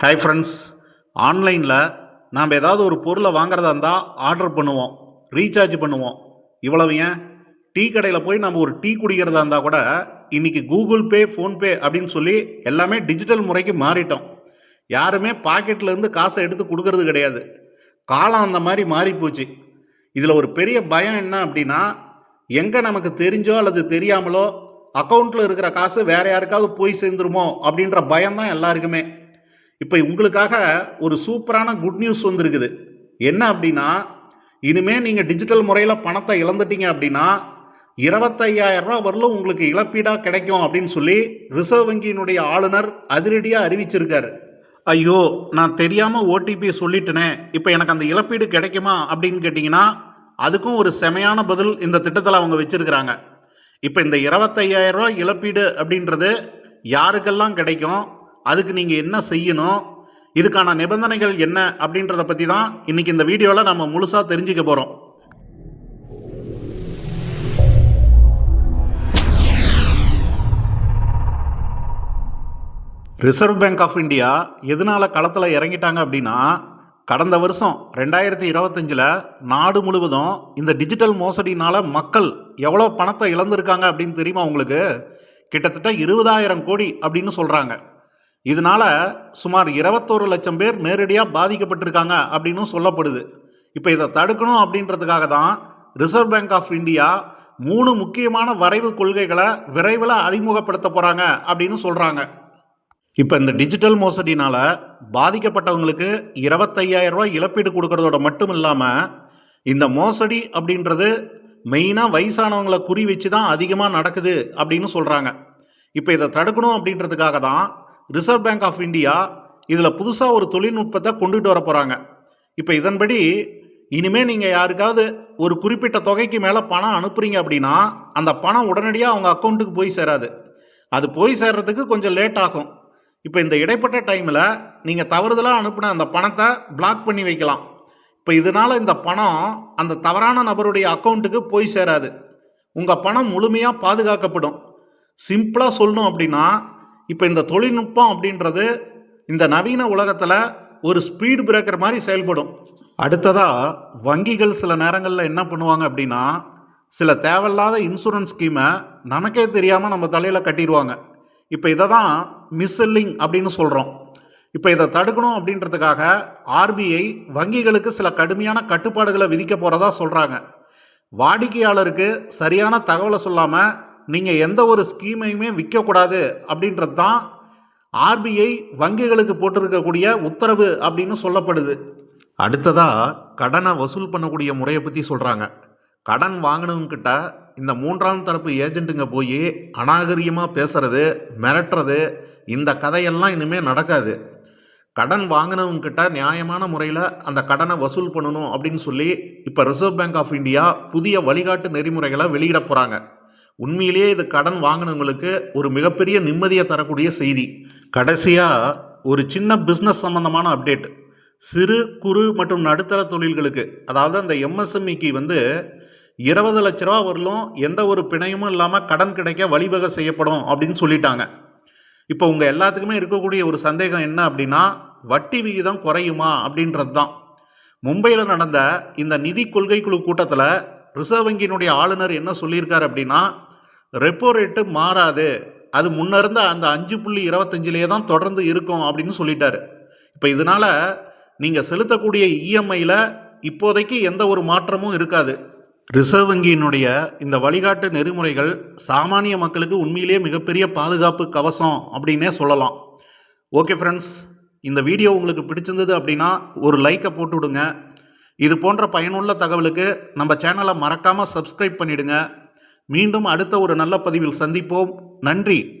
Hi friends ஆன்லைனில் நாம் ஏதாவது ஒரு பொருளை வாங்குறதா இருந்தால் ஆர்டர் பண்ணுவோம் ரீசார்ஜ் பண்ணுவோம். இவ்வளவு ஏன்? டீ கடையில் போய் நம்ம ஒரு டீ குடிக்கிறதா இருந்தால் கூட இன்றைக்கி கூகுள் பே ஃபோன்பே அப்படின்னு சொல்லி எல்லாமே டிஜிட்டல் முறைக்கு மாறிட்டோம். யாருமே பாக்கெட்லேருந்து காசை எடுத்து கொடுக்கறது கிடையாது. காலம் அந்த மாதிரி மாறி போச்சு இதில் ஒரு பெரிய பயம் என்ன அப்படின்னா எங்கே நமக்கு தெரிஞ்சோ அல்லது தெரியாமலோ அக்கௌண்ட்டில் இருக்கிற காசு வேறு யாருக்காவது போய் சேர்ந்துருமோ அப்படின்ற பயம் தான் எல்லாருக்குமே. இப்போ உங்களுக்காக ஒரு சூப்பரான குட் நியூஸ் வந்திருக்குது. என்ன அப்படின்னா இனிமேல் நீங்கள் டிஜிட்டல் முறையில் பணத்தை இழந்துட்டீங்க அப்படின்னா இருபத்தையாயிரரூபா வரலும் உங்களுக்கு இழப்பீடாக கிடைக்கும் அப்படின்னு சொல்லி ரிசர்வ் வங்கியினுடைய ஆளுநர் அதிரடியாக அறிவிச்சிருக்காரு. ஐயோ நான் தெரியாமல் ஓடிபி சொல்லிட்டேனே. இப்போ எனக்கு அந்த இழப்பீடு கிடைக்குமா அப்படின்னு கேட்டிங்கன்னா அதுக்கும் ஒரு செமையான பதில் இந்த திட்டத்தில் அவங்க வச்சுருக்கிறாங்க. இப்போ இந்த இருபத்தையாயிரரூபா இழப்பீடு அப்படின்றது யாருக்கெல்லாம் கிடைக்கும்? அதுக்கு நீங்கள் என்ன செய்யணும்? இதுக்கான நிபந்தனைகள் என்ன? அப்படின்றத பற்றி தான் இன்னைக்கு இந்த வீடியோவில் நம்ம முழுசாக தெரிஞ்சுக்க போகிறோம் ரிசர்வ் பேங்க் ஆஃப் இந்தியா எதனால் களத்தில் இறங்கிட்டாங்க அப்படின்னா கடந்த வருஷம் ரெண்டாயிரத்தி இருபத்தஞ்சில் நாடு முழுவதும் இந்த டிஜிட்டல் மோசடினால் மக்கள் எவ்வளோ பணத்தை இழந்திருக்காங்க அப்படின்னு தெரியுமா உங்களுக்கு? கிட்டத்தட்ட இருபதாயிரம் கோடி அப்படின்னு சொல்கிறாங்க இதனால சுமார் இருபத்தோரு லட்சம் பேர் நேரடியாக பாதிக்கப்பட்டிருக்காங்க அப்படின்னு சொல்லப்படுது. இப்போ இதை தடுக்கணும் அப்படின்றதுக்காக தான் ரிசர்வ் பேங்க் ஆஃப் இந்தியா மூணு முக்கியமான வரைவு கொள்கைகளை விரைவில் அறிமுகப்படுத்த போகிறாங்க அப்படின்னு சொல்கிறாங்க இப்போ இந்த டிஜிட்டல் மோசடினால் பாதிக்கப்பட்டவங்களுக்கு 25000 ரூபாய் இழப்பீடு கொடுக்கறதோட மட்டும் இல்லாமல் இந்த மோசடி அப்படின்றது மெயினாக வயசானவங்களை குறி வச்சு தான் அதிகமாக நடக்குது அப்படின்னு சொல்கிறாங்க இப்போ இதை தடுக்கணும் அப்படின்றதுக்காக தான் ரிசர்வ் பேங்க் ஆஃப் இந்தியா இதில் புதுசாக ஒரு தொழில்நுட்பத்தை கொண்டுட்டு வர போகிறாங்க இப்போ இதன்படி இனிமேல் நீங்கள் யாருக்காவது ஒரு குறிப்பிட்ட தொகைக்கு மேலே பணம் அனுப்புறீங்க அப்படின்னா அந்த பணம் உடனடியாக அவங்க அக்கௌண்ட்டுக்கு போய் சேராது. அது போய் சேர்றதுக்கு கொஞ்சம் லேட் ஆகும். இப்போ இந்த இடைப்பட்ட டைமில் நீங்கள் தவறுதலாக அனுப்பின அந்த பணத்தை பிளாக் பண்ணி வைக்கலாம். இப்போ இதனால் இந்த பணம் அந்த தவறான நபருடைய அக்கௌண்ட்டுக்கு போய் சேராது. உங்கள் பணம் முழுமையாக பாதுகாக்கப்படும். சிம்பிளாக சொல்லணும் அப்படின்னா இப்போ இந்த தொழில்நுட்பம் அப்படின்றது இந்த நவீன உலகத்தில் ஒரு ஸ்பீடு பிரேக்கர் மாதிரி செயல்படும். அடுத்ததாக வங்கிகள் சில நேரங்களில் என்ன பண்ணுவாங்க அப்படின்னா சில தேவையில்லாத இன்சூரன்ஸ் ஸ்கீமை நமக்கே தெரியாமல் நம்ம தலையில் கட்டிடுவாங்க. இப்போ இதை தான் மிஸ்ஸெல்லிங் அப்படின்னு சொல்கிறோம் இப்போ இதை தடுக்கணும் அப்படின்றதுக்காக ஆர்பிஐ வங்கிகளுக்கு சில கடுமையான கட்டுப்பாடுகளை விதிக்க போகிறதா சொல்கிறாங்க வாடிக்கையாளருக்கு சரியான தகவலை சொல்லாமல் நீங்கள் எந்த ஒரு ஸ்கீமையுமே விற்கக்கூடாது அப்படின்றது தான் ஆர்பிஐ வங்கிகளுக்கு போட்டிருக்கக்கூடிய உத்தரவு அப்படின்னு சொல்லப்படுது. அடுத்ததாக கடனை வசூல் பண்ணக்கூடிய முறையை பற்றி சொல்கிறாங்க கடன் வாங்கினவங்கிட்ட இந்த மூன்றாம் தரப்பு ஏஜென்ட்டுங்க போய் அநாகரிகமாக பேசுறது மிரட்டுறது இந்த கதையெல்லாம் இனிமேல் நடக்காது. கடன் வாங்கினவங்கிட்ட நியாயமான முறையில் அந்த கடனை வசூல் பண்ணணும் அப்படின்னு சொல்லி இப்போ ரிசர்வ் பேங்க் ஆஃப் இந்தியா புதிய வழிகாட்டு நெறிமுறைகளை வெளியிட போகிறாங்க உண்மையிலேயே இது கடன் வாங்கினவங்களுக்கு ஒரு மிகப்பெரிய நிம்மதியை தரக்கூடிய செய்தி. கடைசியாக ஒரு சின்ன பிஸ்னஸ் சம்பந்தமான அப்டேட் சிறு குறு மற்றும் நடுத்தர தொழில்களுக்கு அதாவது அந்த எம்எஸ்எம்இக்கு வந்து இருபது லட்ச ரூபா வரலும் எந்த ஒரு பிணையமும் இல்லாமல் கடன் கிடைக்க வழிவகை செய்யப்படும் அப்படின்னு சொல்லிட்டாங்க. இப்போ உங்கள் எல்லாத்துக்குமே இருக்கக்கூடிய ஒரு சந்தேகம் என்ன அப்படின்னா வட்டி விகிதம் குறையுமா அப்படின்றது தான் மும்பையில் நடந்த இந்த நிதி கொள்கை குழு கூட்டத்தில் ரிசர்வ் வங்கியினுடைய ஆளுநர் என்ன சொல்லியிருக்காரு அப்படின்னா ரெப்போ ரேட்டு மாறாது. அது முன்ன இருந்த அந்த அஞ்சு புள்ளி இருபத்தஞ்சிலே தான் தொடர்ந்து இருக்கும் அப்படின்னு சொல்லிட்டாரு. இப்போ இதனால் நீங்கள் செலுத்தக்கூடிய இஎம்ஐயில் இப்போதைக்கு எந்த ஒரு மாற்றமும் இருக்காது. ரிசர்வ் வங்கியினுடைய இந்த வழிகாட்டு நெறிமுறைகள் சாமானிய மக்களுக்கு உண்மையிலேயே மிகப்பெரிய பாதுகாப்பு கவசம் அப்படின்னே சொல்லலாம். ஓகே ஃப்ரெண்ட்ஸ் இந்த வீடியோ உங்களுக்கு பிடிச்சிருந்தது அப்படின்னா ஒரு லைக்கை போட்டு விடுங்க இது போன்ற பயனுள்ள தகவலுக்கு நம்ம சேனலை மறக்காமல் சப்ஸ்கிரைப் பண்ணிடுங்க. மீண்டும் அடுத்த ஒரு நல்ல பதிவில் சந்திப்போம். நன்றி.